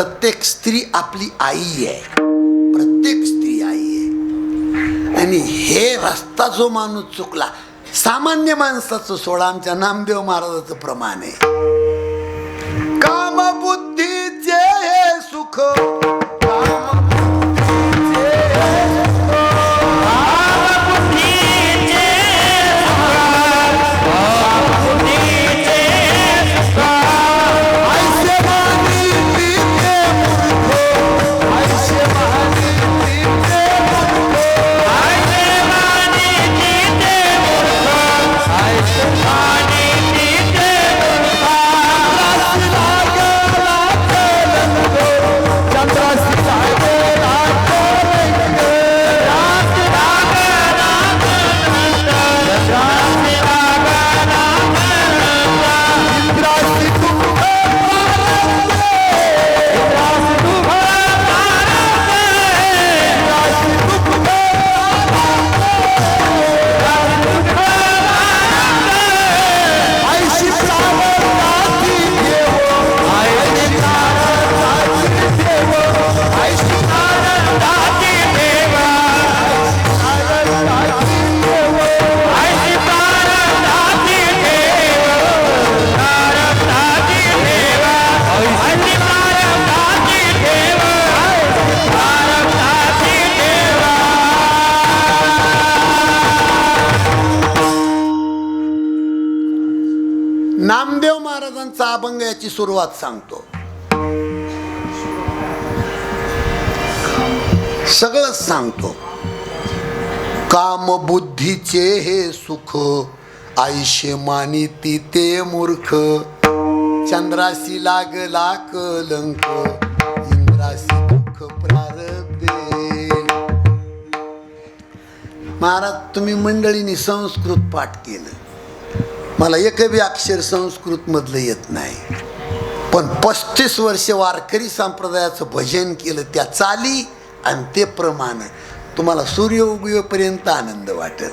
प्रत्येक स्त्री आपली आई आहे. प्रत्येक स्त्री आई आहे. आणि हे रस्ता जो माणूस चुकला सामान्य माणसाचं सोडा आमच्या नामदेव महाराजाचं प्रमाण आहे. काम बुद्धीचे हे सुख सुरुवात सांगतो. सगळंच सांगतो. काम बुद्धीचे हे सुख आयुष्य मानिती ते मूर्ख. चंद्राशी लागला कलंक इंद्राशी दुःख प्रारब्धे. महाराज तुम्ही मंडळींनी संस्कृत पाठ केलं. मला एक बी अक्षर संस्कृत मधलं येत नाही. पण पस्तीस वर्ष वारकरी संप्रदायाचं भजन केलं त्या चाली आणि ते प्रमाण. तुम्हाला सूर्य उगवेपर्यंत आनंद वाटेल.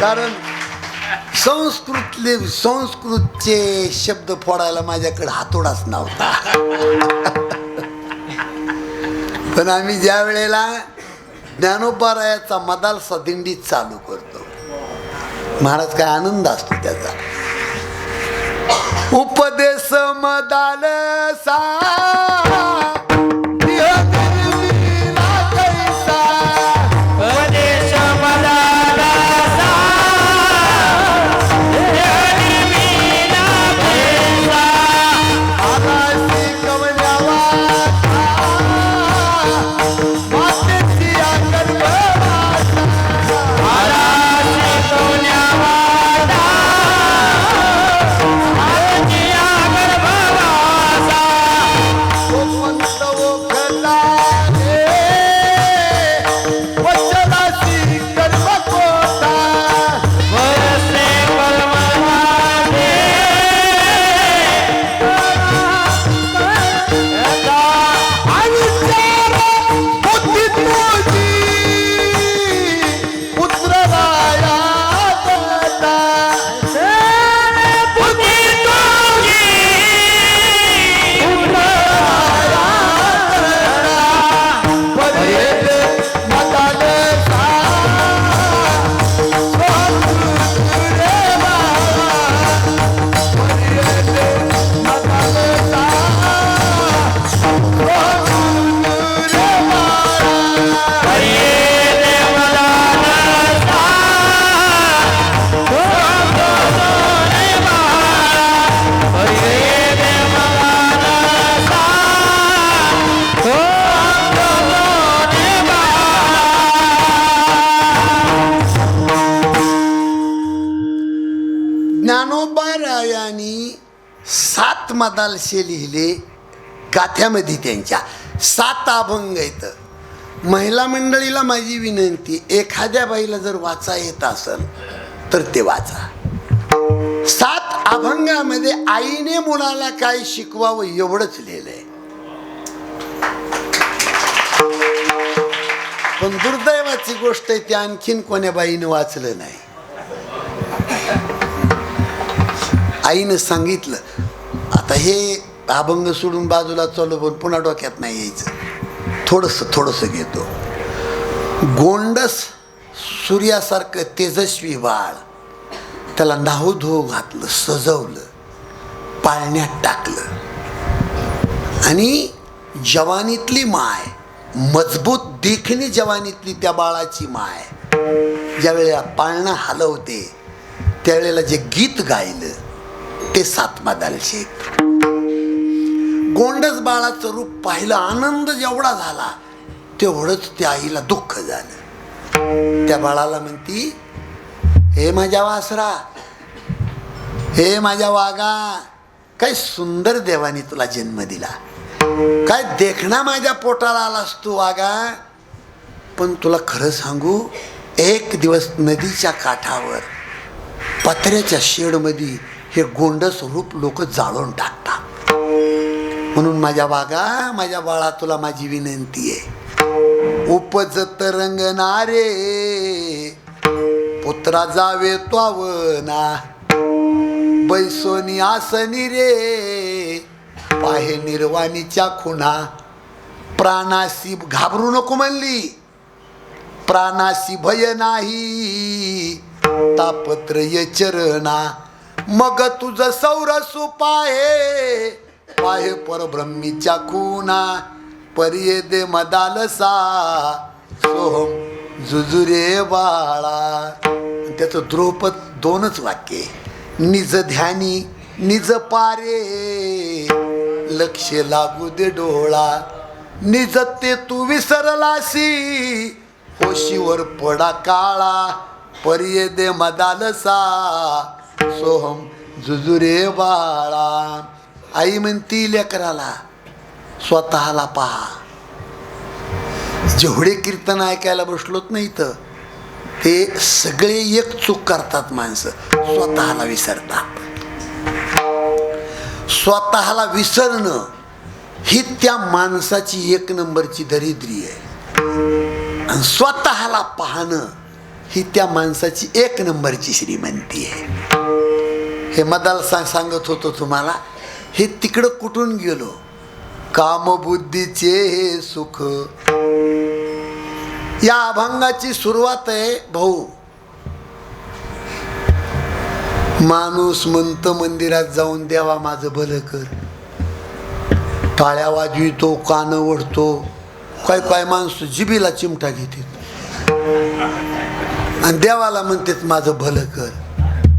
कारण संस्कृतले संस्कृतचे शब्द फोडायला माझ्याकडे हातोडाच नव्हता. पण आम्ही ज्या वेळेला ज्ञानोपारायाचा मदालसा दिंडीत चालू करतो महाराज काय आनंद असतो त्याचा. उपदेश मदाल सा मदालशे लिहिले गाथ्यामध्ये त्यांच्या. सात अभंग येत महिला मंडळीला माझी विनंती एखाद्या बाईला जर वाचा येत असेल तर ते वाचा. सात अभंगामध्ये आईने मुलाला काय शिकवावं एवढंच लिहिलंय. पण दुर्दैवाची गोष्ट आहे ती आणखीन कोण्या बाईने वाचलं नाही. आईनं सांगितलं आता हे अभंग सोडून बाजूला चालू पण पुन्हा डोक्यात नाही यायचं. थोडंसं थोडंसं घेतो. गोंडस सूर्यासारखं तेजस्वी बाळ त्याला नाहू धुवू घातलं सजवलं पाळण्यात टाकलं. आणि जवानीतली माय मजबूत देखणी जवानीतली त्या बाळाची माय ज्यावेळेला पाळणा हलवते त्यावेळेला जे गीत गायलं ते सातमादाल शेख गोंडस बाळाचं रूप पाहिलं आनंद जेवढा झाला तेवढंच त्या आईला दुःख झालं. त्या बाळाला म्हणती हे माझ्या वासरा हे माझ्या वागा काय सुंदर देवानी तुला जन्म दिला. काय देखणा माझ्या पोटाला आलास तू वागा पण तुला खरं सांगू एक दिवस नदीच्या काठावर पत्र्याच्या शेडमध्ये हे गोंडस रूप लोक जाळून टाकतात. म्हणून माझ्या बागा माझ्या बाळा तुला माझी विनंती आहे. उपजत रंगणारे पुत्रा जावे त्वावना बैसोनी आसनी रे पाहे निर्वाणीच्या खुणा. प्राणाशी घाबरू नको म्हणली. प्राणाशी भय नाही. तापत्र चरणा. मग तुझ सौर सुपाहे पाहे परब्रह्मीच्या खुणा पर्ये दे मदालसा. सोहम जुजुरे बाळा. त्याचं द्रोपद दोनच वाक्य निज ध्यानी निज पारे. लक्ष लागू दे डोळा. निज ते तू विसरलासी. होशीवर पडा काळा. पर्ये दे मदालसा. सोहम जुजुरे बाळा. आई म्हणती लेकराला स्वतःला पहा. जेवढे कीर्तन ऐकायला बसलोत नाही तर ते सगळे एक चूक करतात माणसं. स्वतःला विसरतात. स्वतःला विसरणं ही त्या माणसाची एक नंबरची दरिद्री आहे. आणि स्वतःला पाहणं ही त्या माणसाची एक नंबरची श्रीमंती आहे. हे मदाल सांग सांगत होतो तुम्हाला हे तिकडं कुठून गेलो? कामबुद्धीचे हे सुख. या अभंगाची सुरुवात आहे भाऊ. माणूस मंत मंदिरात जाऊन देवा माझं भलं कर. टाळ्या वाजवितो कानं ओढतो. काय काय माणूस जिबीला चिमटा घेते आणि देवाला म्हणतेच माझं भलं कर.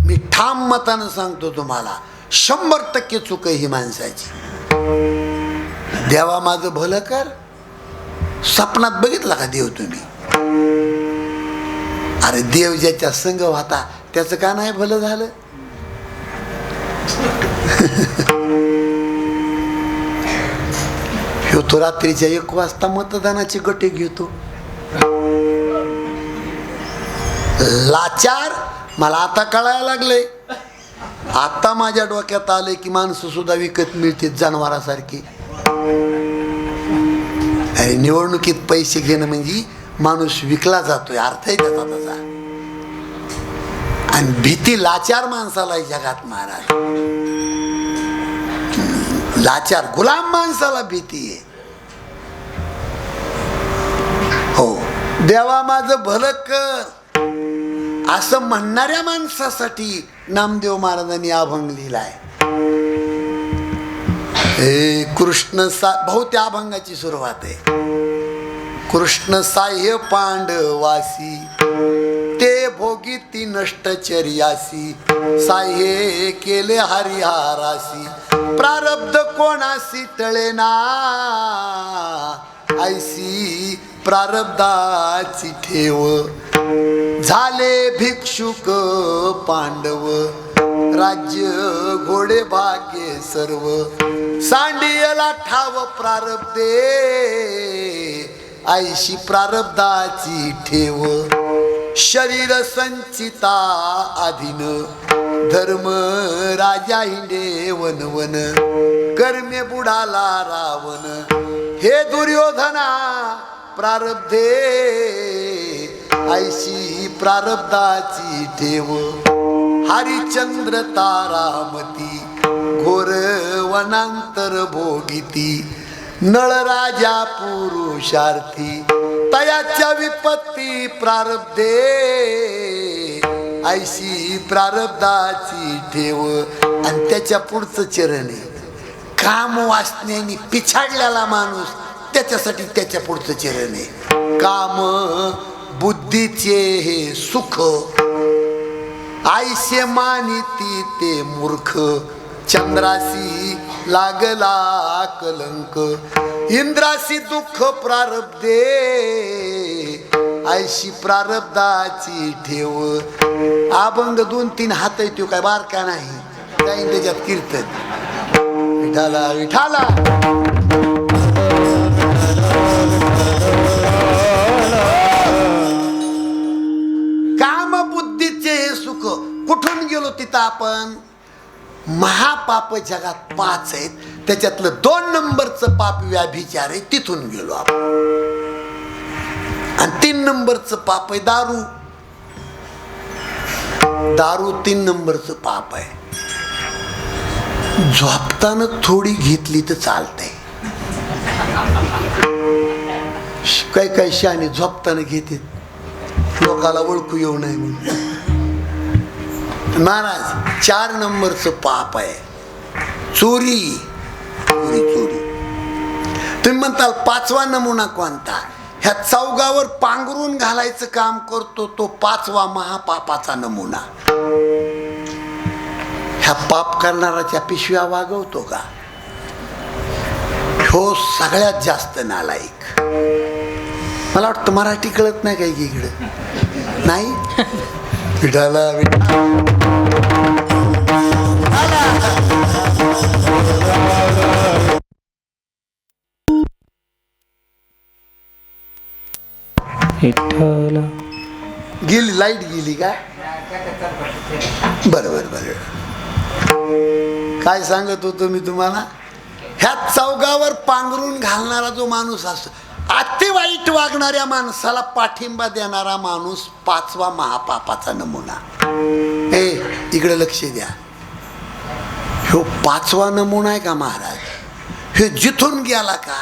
मी ठाम मतानं सांगतो तुम्हाला शंभर टक्के चुक ही माणसाची. देवा माझं भलं कर. स्वप्नात बघितला का देव तुम्ही? अरे देव ज्याच्या संग होता त्याचं का नाही भलं झालं? ह्यो तो रात्रीच्या एक वाजता मतदानाची गटे घेतो. लाचार? मला आता कळायला लागले आता माझ्या डोक्यात आले की माणसं सुद्धा विकत मिळते जनावरासारखी. अरे निवडणुकीत पैसे घेणं म्हणजे माणूस विकला जातोय अर्थ आहे त्याचा त्याचा आणि भीती लाचार माणसाला आहे जगात महाराज. लाचार गुलाम माणसाला भीती आहे. हो. देवा माझं भलं कर. असं म्हणणाऱ्या माणसासाठी नामदेव महाराजांनी अभंग लिहिलाय. हे कृष्ण सा भाऊ त्या अभंगाची सुरुवात आहे. कृष्ण साह्य पांडवासी ते भोगी ती नष्टचर्यासी साह्य केले हरिहारासी प्रारब्ध कोणासी टळेना ऐसी प्रारब्धाची ठेव. झाले भिक्षुक पांडव राज्य घोडे भाग्य सर्व. सांडियला ठाव प्रारब्धे आईशी प्रारब्धाची ठेव. शरीर संचिता अधीन धर्म राजा हिंडे वनवन कर्मे बुडाला रावण. हे दुर्योधना प्रारब्धे ऐशी प्रारब्धाची ठेव. हरिचंद्र तारामती घोर वनांतर भोगिती नळराजा पुरुषार्थी तयाच्या विपत्ती प्रारब्धे. ऐशी प्रारब्धाची ठेव. आणि त्याच्या पुढचं चरण आहे. काम वासनेनी पिछाडलेला माणूस त्याच्यासाठी त्याच्या पुढचं चरण आहे. काम बुद्धीचे हे सुख आईशे मानिती ते मूर्ख चंद्रासी लागला कलंक इंद्रासी दुःख प्रारब्धे आयशी प्रारब्धाची ठेव. अभंग दोन तीन हात येतो काय बारका नाही. काही त्याच्यात कीर्तन. विठाला विठाला. तिथं आपण महापाप जगात पाच आहेत. त्याच्यातलं दोन नंबरचं पाप व्याभिचार आहे तिथून गेलो आपण. आणि तीन नंबरचं पाप आहे दारू. दारू तीन नंबरचं पाप आहे. झोपताना थोडी घेतली तर चालतंय. काय काय शाने झोपताना घेते. लोकाला ओळखू येऊ नये म्हणून. महाराज चार नंबरचं पाप आहे. चोरी. चोरी चोरी. तुम्ही म्हणताल पाचवा नमुना कोणता? ह्या चौगावर पांघरून घालायचं काम करतो तो पाचवा महापापाचा नमुना. ह्या पाप करणाराच्या पिशव्या वागवतो का? हो सगळ्यात जास्त नालायक. मला वाटतं मराठी कळत नाही काही इकडे. नाही? विठाला विठा गेली लाइट गेली का? बरं बरं बरं. काय सांगत होतो मी तुम्हाला? ह्या चौगावर पांघरून घालणारा जो माणूस असतो अति वाईट वागणाऱ्या माणसाला पाठिंबा देणारा माणूस पाचवा महापापाचा नमुना. इकडे लक्ष द्या. ह्यो पाचवा नमुना आहे का महाराज? हे जिथून गेला का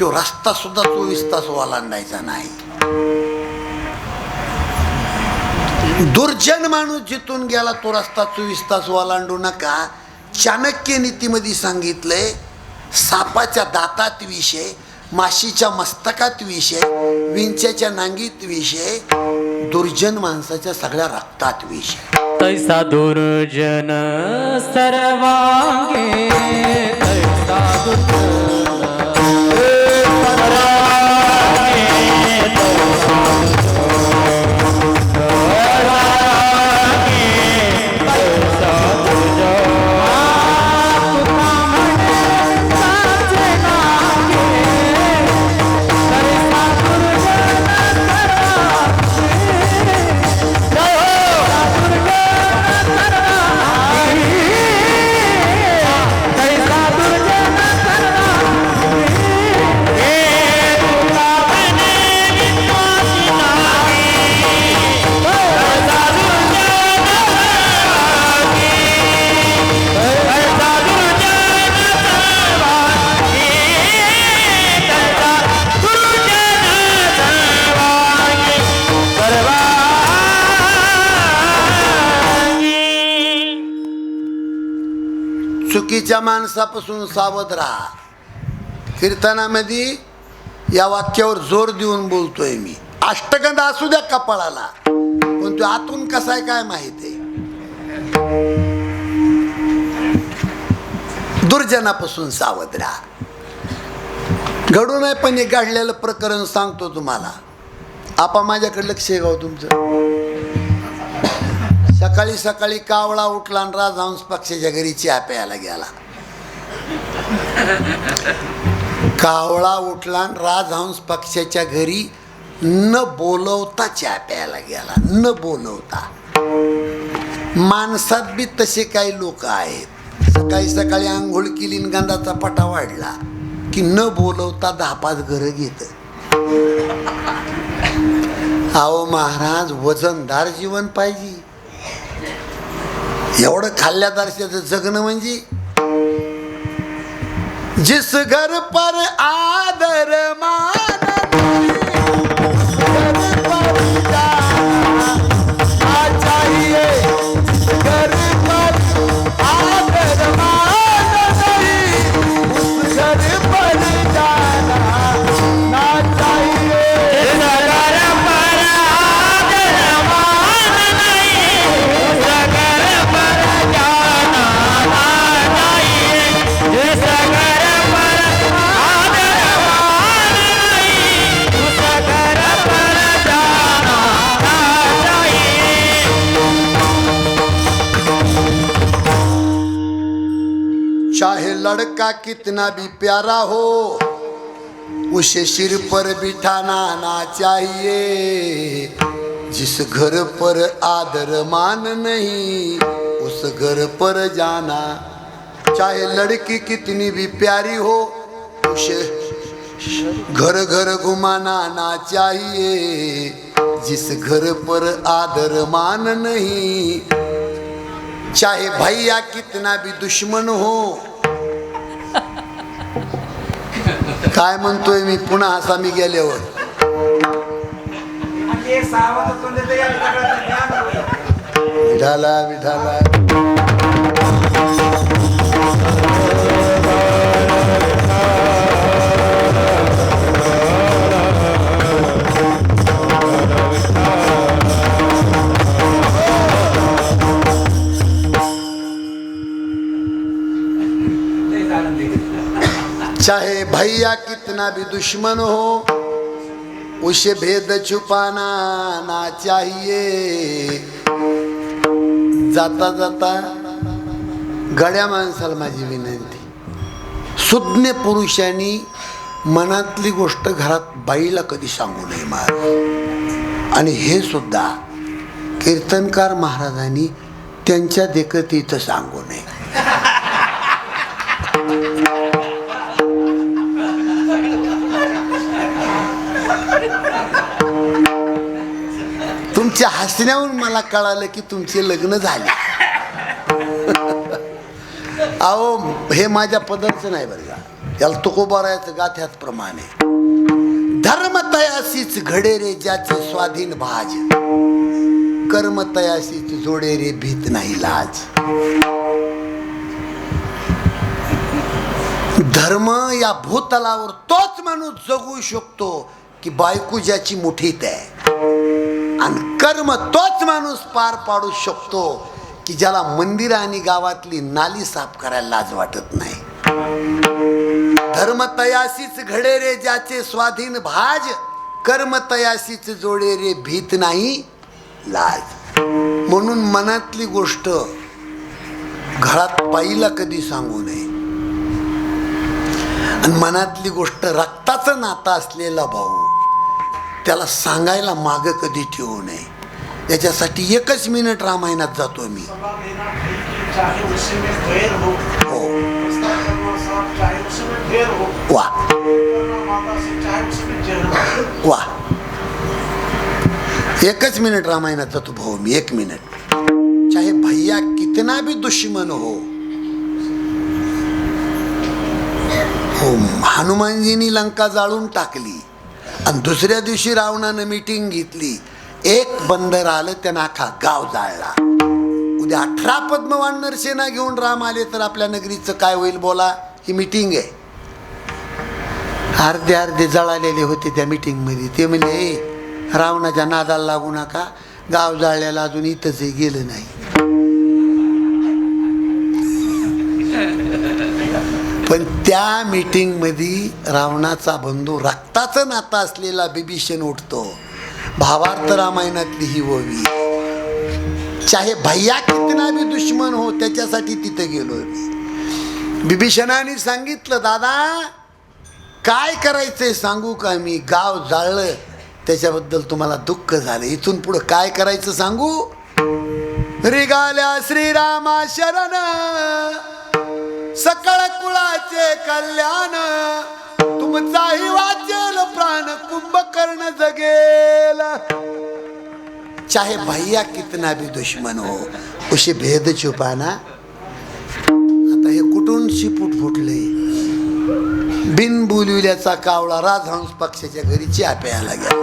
तो रस्ता सुद्धा चोवीस तास ओलांडायचा नाही. दुर्जन माणूस जिथून गेला तो रस्ता चोवीस तास ओलांडू नका. चाणक्य नीतीमध्ये सांगितलंय सापाच्या दातात विषय माशीच्या मस्तकात विषय विंच्याच्या नांगीत विषय दुर्जन माणसाच्या सगळ्या रक्तात विषय. तैसा दुर्जन सर्वांगे तैसा दुर्जन माणसापासून सावध राहा. कीर्तनामध्ये या वाक्यावर जोर देऊन बोलतोय मी. अष्टगंध असू द्या कपाळाला पण तो आतून कसा आहे काय माहीत आहे? दुर्जनापासून सावध राहा. घडू नये पण एक गाडलेलं प्रकरण सांगतो तुम्हाला. आपा माझ्याकडे लक्ष आहे हो तुमचं? सकाळी सकाळी कावळा उठला आणि राजहंस पक्षाच्या घरी चहा प्यायला गेला. कावळा उठला राजहंस पक्षाच्या घरी न बोलवता चहा प्यायला गेला न बोलवता. माणसात बी तसे काही लोक आहेत. सकाळी सकाळी आंघोळ केली गंधाचा पटा वाढला की न बोलवता दहा पाच घरं घेत. अहो महाराज वजनदार जीवन पाहिजे. एवढं खाल्ल्या दर्शाचं जगणं म्हणजे? जिस घर पर आदर मान कितना भी प्यारा हो, उसे सिर पर बिठाना ना चाहिए। जिस घर पर आदर मान नहीं, उस घर पर जाना। चाहे लड़की कितनी भी प्यारी हो, उसे घर घर घुमाना ना चाहिए। जिस घर पर आदर मान नहीं, चाहे भैया कितना भी दुश्मन हो काय म्हणतोय मी? पुन्हा असा मी गेल्यावर. विठाला विठाला चाहे भैया कितना भी दुश्मन हो उसे भेद छुपाना ना चाहिए। जाता जाता गड्या माणसाला माझी विनंती सुज्ञ पुरुषांनी मनातली गोष्ट घरात बाईला कधी सांगू नये महाराज आणि हे सुद्धा कीर्तनकार महाराजांनी त्यांच्या देखतीचं सांगू नये. तुमच्या हसण्यावरून मला कळालं की तुमचे लग्न झाले. अहो हे माझ्या पदार्थ नाही बरं का. याला तुकोबारायचं गाथ्याच प्रमाणे धर्म तयासीच घडे रे ज्याचे स्वाधीन भाज. कर्म तयासीच जोडे रे भीत नाही लाज. धर्म या भूतलावर तोच माणूस जगू शकतो की बायको ज्याची मुठीत आहे. आणि कर्म तोच माणूस पार पाडू शकतो की ज्याला मंदिर आणि गावातली नाली साफ करायला लाज वाटत नाही. धर्म तयासीच घडे रे ज्याचे स्वाधीन भाज कर्म तयासीच जोडे रे भीत नाही लाज. म्हणून मनातली गोष्ट घरात पाईला कधी सांगू नये. आणि मनातली गोष्ट रक्ताचं नातं असलेला भाऊ त्याला सांगायला मागं कधी ठेवू नये. त्याच्यासाठी एकच मिनिट रामायणात जातो मी. हो. वा. वा. एकच मिनिट रामायणात जातो भाऊ मी एक मिनिट चाहे भैया कितना भी दुश्मन हो. हो हनुमानजींनी लंका जाळून टाकली. आणि दुसऱ्या दिवशी रावणानं मिटिंग घेतली. एक बंदर आलं त्यानं अख्खा गाव जाळला. उद्या अठरा पद्मवान नरसेना घेऊन राम आले तर आपल्या नगरीचं काय होईल बोला? ही मिटिंग आहे. अर्धे अर्धे जळालेले होते त्या मिटिंगमध्ये ते म्हणजे "ए, रावणाच्या नादाला लागू नका. गाव जाळल्याला अजून इथंच गेलं नाही. पण त्या मीटिंगमध्ये रावणाचा बंधू रक्ताचं नातं असलेला बिभीषण उठतो. भावार्थ रामायणातली ही ओवी चाहे भैया कितना भी दुश्मन हो त्याच्यासाठी तिथे गेलो बिभीषणाने सांगितलं दादा काय करायचंय सांगू का मी? गाव जाळलं त्याच्याबद्दल तुम्हाला दुःख झालं. इथून पुढं काय करायचं सांगू? रिगाल्या श्रीरामा शरण. सकळ कुळाचे कल्याण तुमचाही वाचेल प्राण कुंभकर्ण जगेल. चाहे भैया कितना भी दुश्मन हो उसे भेद छुपाना आता हे कुठून शिपूट फुटले? बिन बोलिवल्याचा कावळा राजहंस पक्षाच्या घरी चहा प्यायला गेला.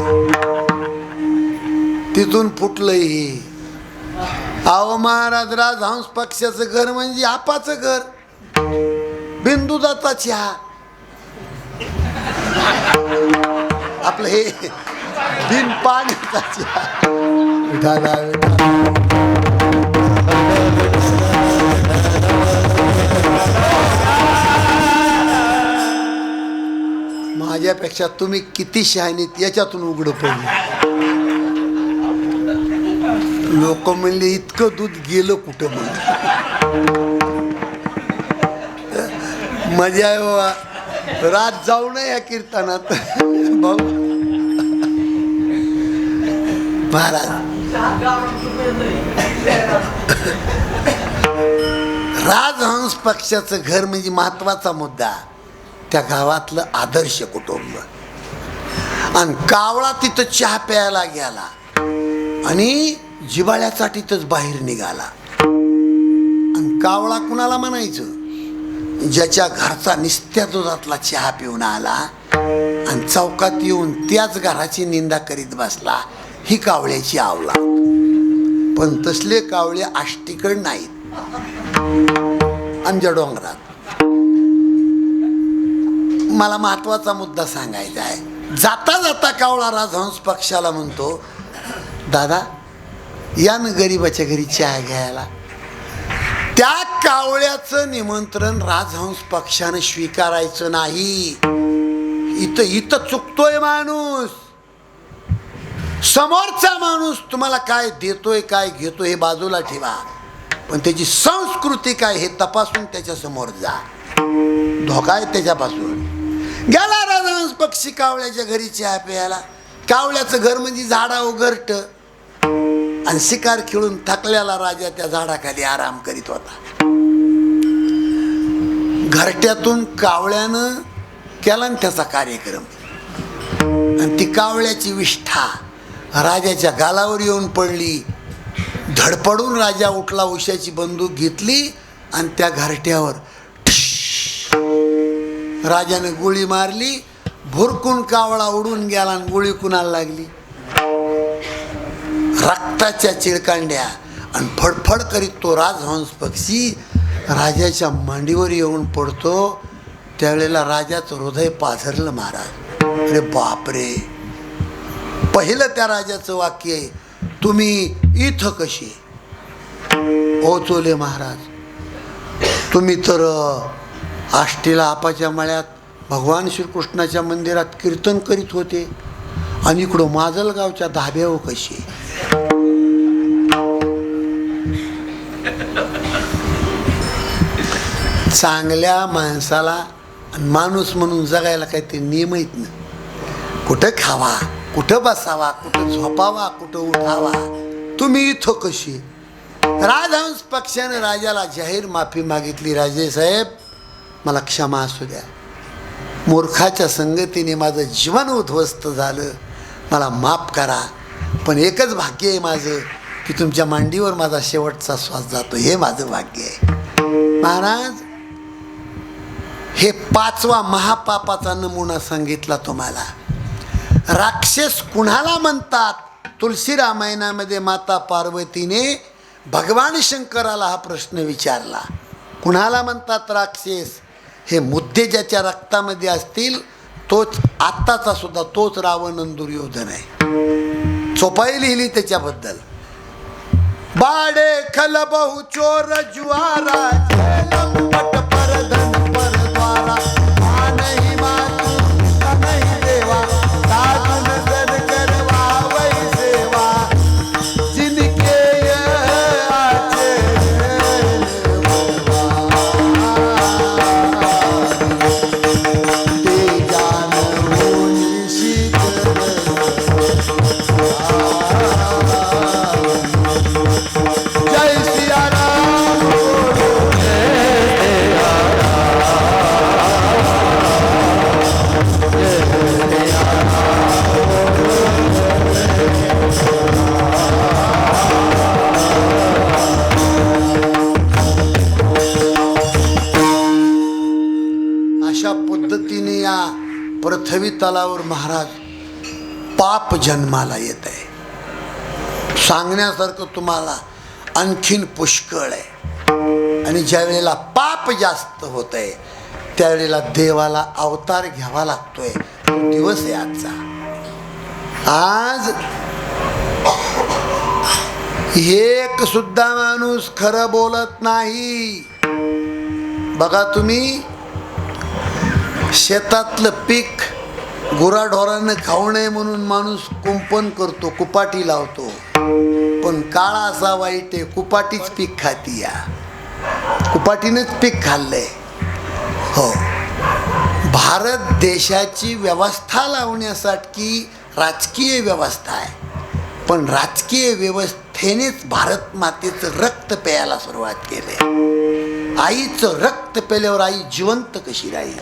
तिथून फुटलंय हे. अहो महाराज राजहंस पक्षाचं घर म्हणजे आपाचं घर. बिंदुदाचा चहा आपलं हे बिन पाण्याचा चहा माझ्यापेक्षा तुम्ही किती शहाणीत याच्यातून उघड पडले. लोक म्हणले इतकं दूध गेलं कुठं मग? मजा आहे बाबा. रात जाऊ नये या कीर्तनात. भाऊ. महाराज. राजहंस पक्षाचं घर म्हणजे महत्त्वाचा मुद्दा. त्या गावातलं आदर्श कुटुंब. आणि कावळा तिथं चहा प्यायला गेला. आणि जिबाळ्याचा तिथंच बाहेर निघाला. आणि कावळा कुणाला म्हणायचं? ज्याच्या घरचा निस्त्या दुधातला चहा पिऊन आला आणि चौकात येऊन त्याच घराची निंदा करीत बसला. ही कावळ्याची आवला पण तसले कावळे आष्टीकड नाहीत. अंज डोंगरात. मला महत्त्वाचा मुद्दा सांगायचा आहे. जाता जाता कावळा राजहंस पक्षाला म्हणतो दादा या ना गरीबाच्या घरी चहा घ्यायला. त्या कावळ्याचं निमंत्रण राजहंस पक्षानं स्वीकारायचं नाही. इथं इथं चुकतोय माणूस. समोरचा माणूस तुम्हाला काय देतोय काय घेतोय हे बाजूला ठेवा. पण त्याची संस्कृती काय हे तपासून त्याच्यासमोर जा. धोका आहे त्याच्यापासून. गेला राजहंस पक्षी कावळ्याच्या घरी चहा प्यायला. कावळ्याचं घर म्हणजे झाडा उघरट आणि शिकार खेळून थकलेला राजा त्या झाडाखाली आराम करीत होता. घरट्यातून कावळ्यानं केला त्याचा कार्यक्रम. आणि ती कावळ्याची विष्ठा राजाच्या गालावर येऊन पडली. धडपडून राजा उठला उशाची बंदूक घेतली आणि त्या घरट्यावर राजाने गोळी मारली. भुरकून कावळा उडून गेला आणि गोळी कुणाला लागली? हाताच्या चिळकांड्या आणि फडफड करीत तो राजहंस पक्षी राजाच्या मांडीवर येऊन पडतो. त्यावेळेला राजाचं हृदय पाझरलं महाराज. अरे बापरे. पहिलं त्या राजाचं वाक्य आहे तुम्ही इथं कशी? ओ चोले महाराज. तुम्ही तर आष्टीला आपाच्या मळ्यात भगवान श्रीकृष्णाच्या मंदिरात कीर्तन करीत होते. आणि इकडं माजलगावच्या धाब्यावर कशी? चांगल्या माणसाला माणूस म्हणून जगायला काहीतरी नियम आहेत ना. कुठं खावा कुठं बसावा कुठं झोपावा कुठं उठावा तुम्ही इथं कशी? राजहंस पक्षाने राजाला जाहीर माफी मागितली. राजे साहेब मला क्षमा असू द्या. मूर्खाच्या संगतीने माझं जीवन उद्ध्वस्त झालं. मला माफ करा. पण एकच भाग्य आहे माझं की तुमच्या मांडीवर माझा शेवटचा श्वास जातो. हे माझं भाग्य आहे. महाराज हे पाचवा महापापाचा नमुना सांगितला तुम्हाला. राक्षस कुणाला म्हणतात? तुलसी रामायणामध्ये माता पार्वतीने भगवान शंकराला हा प्रश्न विचारला. कुणाला म्हणतात राक्षस? हे मुद्दे ज्याच्या रक्तामध्ये असतील तोच आत्ताचा सुद्धा तोच रावण दुर्योधन आहे. चोपाई लिहिली त्याच्याबद्दल. बाडे खल बहु चोर ज्वारा तुम्हाला आणखीन पुष्कळ आहे. आणि ज्या वेळेला पाप जास्त होत आहे त्यावेळेला देवाला अवतार घ्यावा लागतोय. दिवस आहे आजचा. आज एक सुद्धा माणूस खरं बोलत नाही. बघा तुम्ही शेतातलं पीक गुराढोरानं खाऊ नये म्हणून माणूस कुंपण करतो कुपाटी लावतो. पण काळा असा वाईट आहे कुपाटीच पीक खाती या. कुपाटीनेच पीक खाल्लंय. हो. भारत देशाची व्यवस्था लावण्यासाठी राजकीय व्यवस्था आहे. पण राजकीय व्यवस्थेनेच भारत मातेचं रक्त प्यायला सुरुवात केली आईचं रक्त पेल्यावर आई जिवंत कशी राहील?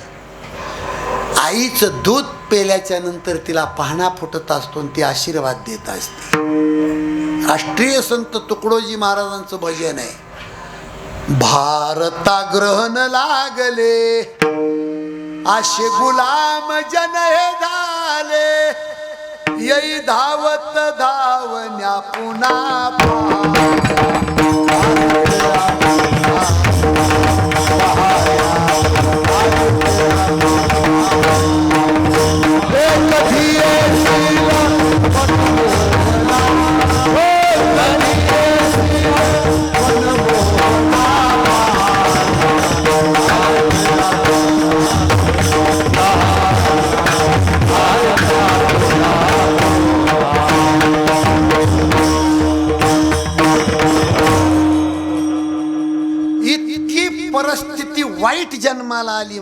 आईचं दूध पेल्याच्या नंतर तिला पाहणा फुटत असतो आणि ती आशीर्वाद देत असते. राष्ट्रीय संत तुकडोजी महाराजांचं भजन आहे. भारता ग्रहण लागले आशे गुलाम जन हे झाले. येई धावत धावण्या पुन्हा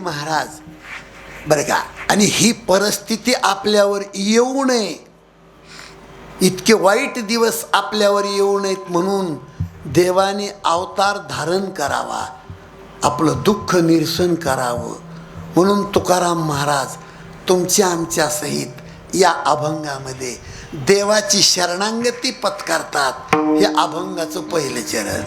महाराज. बरं का? आणि ही परिस्थिती आपल्यावर येऊ नये. इतके वाईट दिवस आपल्यावर येऊ नयेत म्हणून देवाने अवतार धारण करावा. आपलं दुःख निरसन करावं. म्हणून तुकाराम महाराज तुमच्या आमच्या सहित या अभंगामध्ये देवाची शरणांगती पत्कारतात. हे अभंगाचं पहिलं चरण.